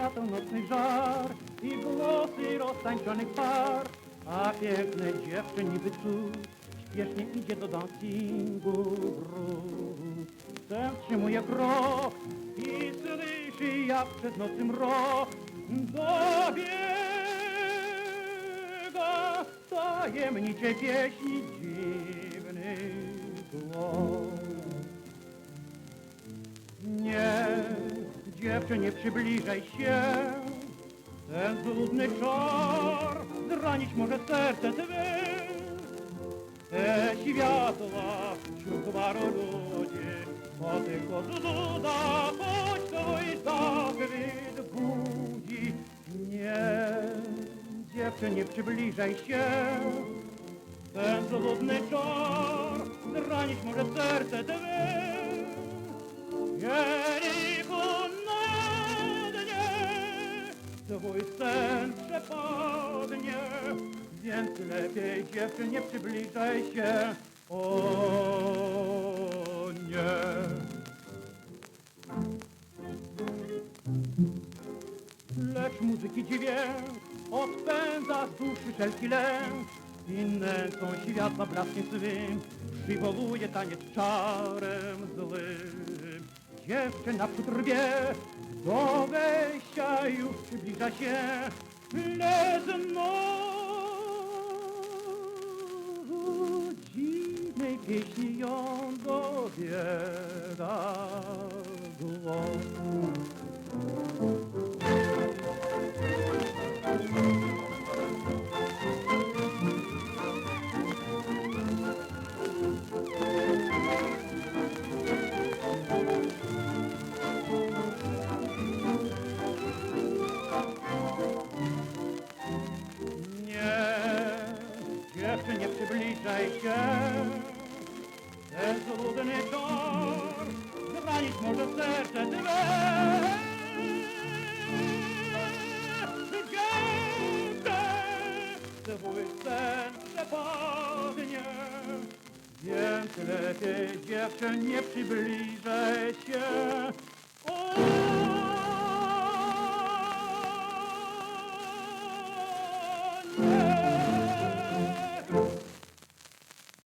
świateł nocnych żar i głosy roztańczonych par, a piękne dziewczę niby cud śpiesznie idzie do dancingu wróg. Ten wstrzymuje krok i słyszy jak przez nocy mrok. Dobiega tajemnicze pieśni dziwny dziewczę, nie przybliżaj się. Ten złudny czar zranić może serce twe. Te światła wśród gwaru ludzi, o tylko zuda, choć twój zachwyt budzi. Nie, dziewczę, nie przybliżaj się. Ten złudny czar zranić może serce twe. Twój sen przepadnie, więc lepiej dziewczę nie przybliżaj się, o nie. Lecz muzyki dźwięk odpędza z duszy wszelki lęk i nęcą światła blaskiem swym przywołuje taniec czarem złym. Dziewczę naprzód rwie, do wejścia już przybliża się, lecz znowu dziwnej pieśni ją dobiega dziewczę, nie przybliżaj się. Ten złudny czar zranić może serce. Dziewczę, twój sen przepadnie, więc lepiej dziewczę nie przybliżaj się.